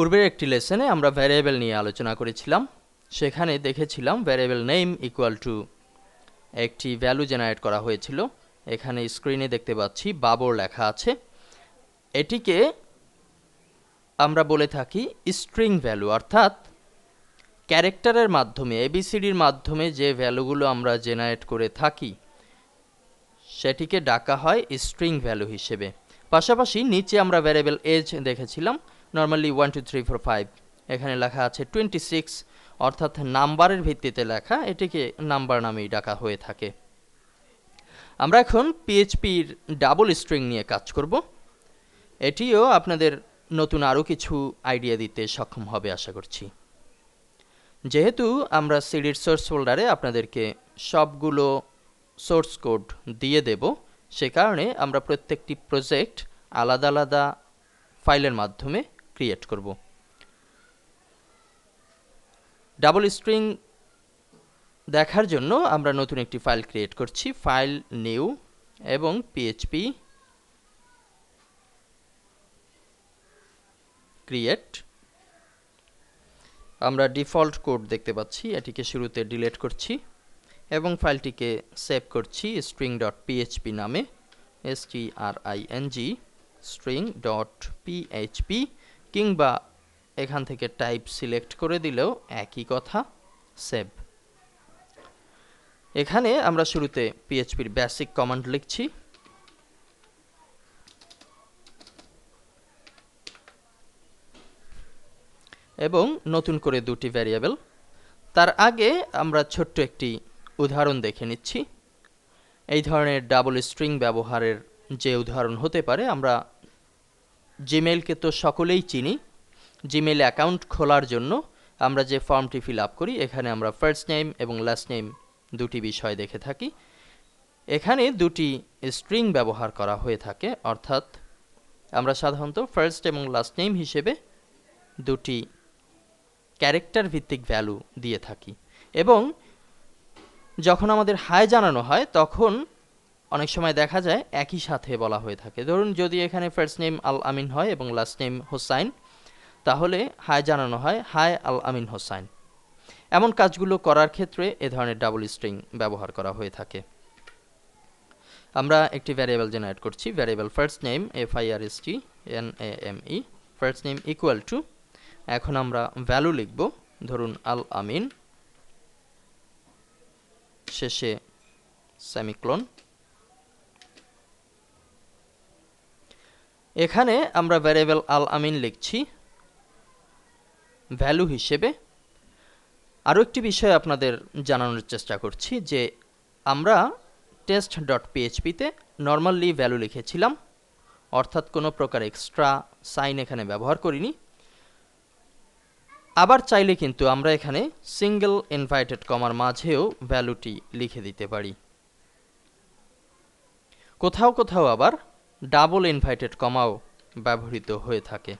পূর্বের একটি লেসনে আমরা ভ্যারিয়েবল নিয়ে আলোচনা করেছিলাম। সেখানে দেখেছিলাম ভ্যারিয়েবল নেম ইকুয়াল টু একটি ভ্যালু জেনারেট করা হয়েছিল। এখানে স্ক্রিনে দেখতে পাচ্ছি, বাবর লেখা আছে। এটিকে আমরা বলে থাকি স্ট্রিং ভ্যালু অর্থাৎ ক্যারেক্টারের মাধ্যমে এবিসিডির মাধ্যমে যে ভ্যালুগুলো আমরা জেনারেট করে থাকি, সেটিকে ডাকা হয় স্ট্রিং ভ্যালু হিসেবে। পাশাপাশি নিচে আমরা ভ্যারিয়েবল এজ দেখেছিলাম। Normally one two three four five এখানে লেখা আছে টোয়েন্টি সিক্স অর্থাৎ নাম্বারের ভিত্তিতে লেখা। এটিকে নাম্বার নামেই ডাকা হয়ে থাকে। আমরা এখন পিএইচপির ডাবল স্ট্রিং নিয়ে কাজ করব। এটিও আপনাদের নতুন আরও কিছু আইডিয়া দিতে সক্ষম হবে, আশা করছি। যেহেতু আমরা সিডির সোর্স ফোল্ডারে আপনাদেরকে সবগুলো সোর্স কোড দিয়ে দেব, সে কারণে আমরা প্রত্যেকটি প্রজেক্ট আলাদা আলাদা ফাইলের মাধ্যমে ক্রিয়েট করব। ডাবল স্ট্রিং দেখার জন্য আমরা নতুন একটি ফাইল ক্রিয়েট করছি। ফাইল নিউ এবং পিএইচপি ক্রিয়েট আমরা ডিফল্ট কোড দেখতে পাচ্ছি, এটিকে শুরুতে ডিলিট করছি এবং ফাইলটিকে সেভ করছি স্ট্রিং ডট পিএইচপি নামে S T R I N G string dot PHP কিংবা এখান থেকে টাইপ সিলেক্ট করে দিলেও একই কথা সেভ এখানে আমরা শুরুতে পিএইচপির বেসিক কমান্ড লিখছি। এবং নতুন করে দুটি ভ্যারিয়েবল তার আগে আমরা ছোট্ট একটি উদাহরণ দেখে নিচ্ছি। এই ধরনের ডাবল স্ট্রিং ব্যবহারের যে উদাহরণ হতে পারে, আমরা জিমেইলকে তো সকলেই চিনি। জিমেইল অ্যাকাউন্ট খোলার জন্য আমরা যে ফর্মটি ফিল আপ করি, এখানে আমরা ফার্স্ট নেম এবং লাস্ট নেম দুটি বিষয় দেখে থাকি। এখানে দুটি স্ট্রিং ব্যবহার করা হয়ে থাকে, অর্থাৎ আমরা সাধারণত ফার্স্ট এবং লাস্ট নেম হিসেবে দুটি ক্যারেক্টার ভিত্তিক ভ্যালু দিয়ে থাকি। এবং যখন আমাদের হাই জানানো হয়, তখন অনেক সময় দেখা যায় একই সাথে বলা হয়ে থাকে। ধরুন যদি এখানে ফার্স্ট নেম আল আমিন হয় এবং লাস্ট নেম হোসাইন, তাহলে হায় জানানো হয়, হায় আল আমিন হোসাইন। এমন কাজগুলো করার ক্ষেত্রে এ ধরনের ডাবল স্ট্রিং ব্যবহার করা হয়ে থাকে। আমরা একটি ভ্যারিয়েবল জেনারেট করছি variable first name F I R S T N A M E first name equal to এখন আমরা ভ্যালু লিখব, ধরুন আল আমিন শেষে সেমিক্লোন এখানে আমরা ভ্যারিয়েবল আল আমিন লিখছি। ভ্যালু হিসেবে। আরও একটি বিষয় আপনাদের জানানোর চেষ্টা করছি যে আমরা টেস্ট ডট পিএইচপিতে নর্মালি ভ্যালু লিখেছিলাম, অর্থাৎ কোনো প্রকার এক্সট্রা সাইন এখানে ব্যবহার করিনি। আবার চাইলে কিন্তু আমরা এখানে সিঙ্গেল ইনভাইটেড কমার মাঝেও ভ্যালুটি লিখে দিতে পারি। কোথাও কোথাও আবার ডাবল ইনভাইটেড কমাও ব্যবহৃত হয়ে থাকে।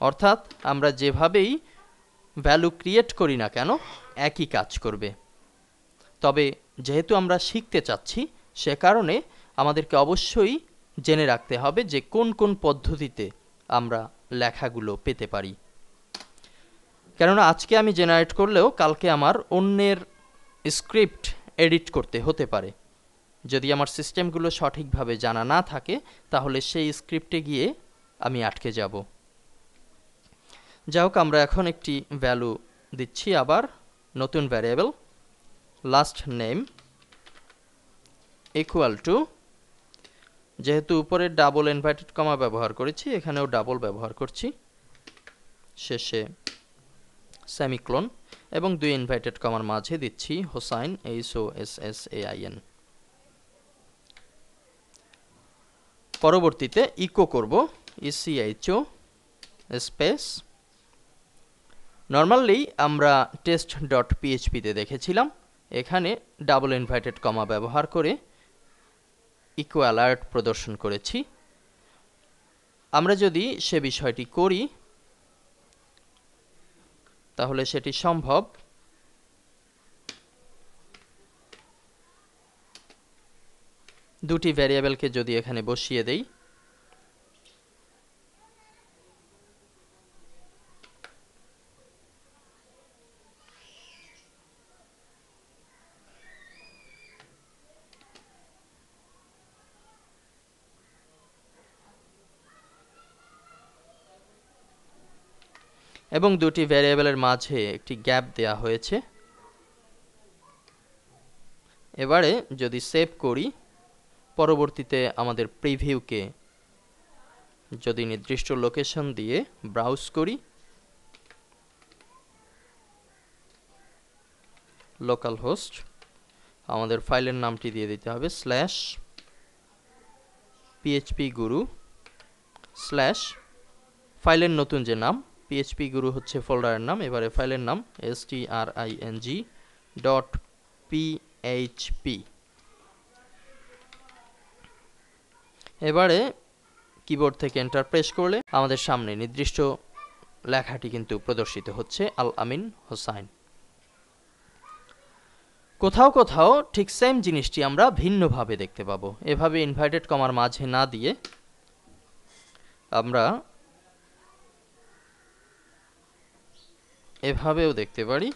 অর্থাৎ আমরা যেভাবেই ভ্যালু ক্রিয়েট করি না কেন, একই কাজ করবে। তবে যেহেতু আমরা শিখতে চাচ্ছি, সে কারণে আমাদেরকে অবশ্যই জেনে রাখতে হবে যে কোন কোন পদ্ধতিতে আমরা লেখাগুলো পেতে পারি। কেননা আজকে আমি জেনারেট করলেও কালকে আমার অন্যের স্ক্রিপ্ট এডিট করতে হতে পারে। যদি আমার সিস্টেমগুলো সঠিকভাবে জানা না থাকে, তাহলে সেই স্ক্রিপ্টে গিয়ে আমি আটকে যাব। যাই আমরা এখন একটি ভ্যালু দিচ্ছি আবার, নতুন variable last name equal to যেহেতু উপরে ডাবল ইনভার্টেড কমা ব্যবহার করেছি, এখানেও ডাবল ব্যবহার করছি। শেষে সেমিক্লোন এবং দুই ইনভাইটেড কমার মাঝে দিচ্ছি Hossain H O S S A I N পরবর্তীতে ইকো করব E C H O space normally আমরা টেস্ট ডট পিএইচপিতে দেখেছিলাম, এখানে ডাবল ইনভাইটেড কমা ব্যবহার করে ইকো অ্যালার্ট প্রদর্শন করেছি। আমরা যদি সে বিষয়টি করি, তাহলে সেটি সম্ভব। দুটি ভ্যারিয়েবলকে যদি এখানে বসিয়ে দেই, এবং দুটি ভ্যারিয়েবলের মাঝে একটি গ্যাপ দেয়া হয়েছে। এবারে যদি সেভ করি পরবর্তীতে আমাদের প্রিভিউকে যদি নির্দিষ্ট লোকেশন দিয়ে ব্রাউজ করি লোকাল হোস্ট আমাদের ফাইলের নামটি দিয়ে দিতে হবে স্ল্যাশ পিএইচপি গুরু স্ল্যাশ ফাইলের নতুন যে নাম পিএইচপি গুরু হচ্ছে ফোল্ডারের নাম, এবারে ফাইলের নাম S T R I N G dot PHP এবারে কিবোর্ড থেকে এন্টার প্রেস করলে আমাদের সামনে নির্দিষ্ট লেখাটি কিন্তু প্রদর্শিত হচ্ছে আল আমিন হোসাইন। কোথাও কোথাও ঠিক সেম জিনিসটি আমরা ভিন্নভাবে দেখতে পাবো। এভাবে ইনভাইটেড কমার মাঝে না দিয়ে আমরা এভাবেও দেখতে পারি।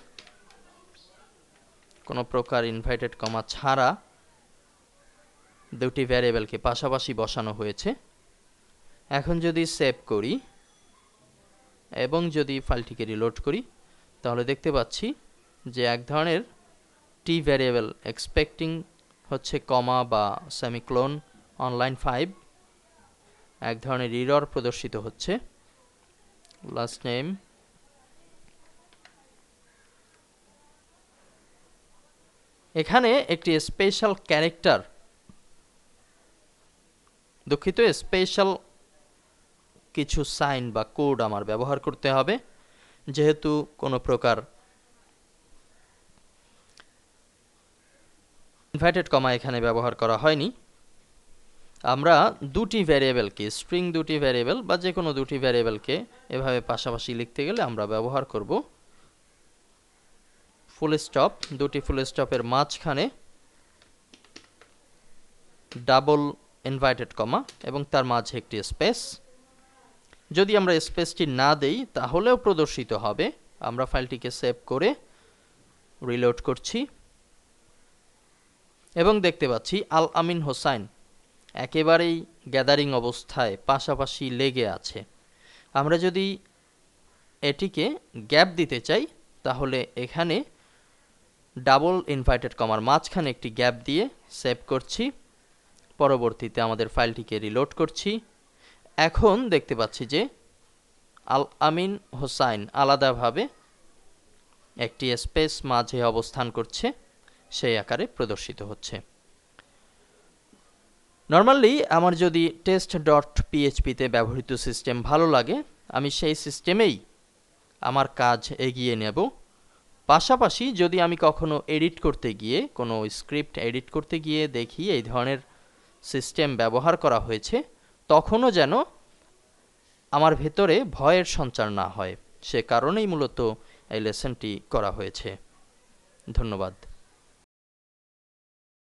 কোনো প্রকার ইনভাইটেড কমা ছাড়া দুটি ভ্যারিয়েবলকে পাশাপাশি বসানো হয়েছে। এখন যদি সেভ করি এবং যদি ফাইলটিকে রিলোড করি, তাহলে দেখতে পাচ্ছি যে এক ধরনের টি ভ্যারিয়েবল এক্সপেক্টিং হচ্ছে কমা বা সেমিক্লোন অনলাইন ফাইভ। এক ধরনের ইরর প্রদর্শিত হচ্ছে। লাস্ট নেম এখানে একটি স্পেশাল ক্যারেক্টার দুঃখিত স্পেশাল কিছু সাইন বা কোড আমার ব্যবহার করতে হবে। যেহেতু কোনো প্রকার ইনভাইটেড কমা এখানে ব্যবহার করা হয়নি। আমরা দুটি ভ্যারিয়েবলকে স্ট্রিং দুটি ভ্যারিয়েবল বা যে কোনো দুটি ভ্যারিয়েবলকে এভাবে পাশাপাশি লিখতে গেলে আমরা ব্যবহার করব। ফুল স্টপ দুটি ফুল স্টপের মাঝখানে ডাবল ইনভাইটেড কমা এবং তার মাঝে একটি স্পেস যদি আমরা স্পেসটি না দেই, তাহলেও প্রদর্শিত হবে। আমরা ফাইলটিকে সেভ করে রিলোড করছি। এবং দেখতে পাচ্ছি আল আমিন হোসাইন একেবারেই গ্যাদারিং অবস্থায় পাশাপাশি লেগে আছে। আমরা যদি এটিকে গ্যাপ দিতে চাই, তাহলে এখানে ডাবল ইনভাইটেড কমার মাঝখানে একটি গ্যাপ দিয়ে সেভ করছি। পরবর্তীতে আমাদের ফাইলটিকে রিলোড করছি। এখন দেখতে পাচ্ছি যে আল আমিন হোসাইন আলাদাভাবে একটি স্পেস মাঝে অবস্থান করছে, সেই আকারে প্রদর্শিত হচ্ছে। নর্মালি আমার যদি টেস্ট ডট পিএইচপিতে ব্যবহৃত সিস্টেম ভালো লাগে, আমি সেই সিস্টেমেই আমার কাজ এগিয়ে নেব। পাশাপাশি যদি আমি কখনো এডিট করতে গিয়ে, কোনো স্ক্রিপ্ট এডিট করতে গিয়ে দেখি, এই ধরনের সিস্টেম ব্যবহার করা হয়েছে, তখনও যেন আমার ভেতরে ভয়ের সঞ্চার না হয়। সে কারণেই মূলত এই লেসনটি করা হয়েছে। ধন্যবাদ।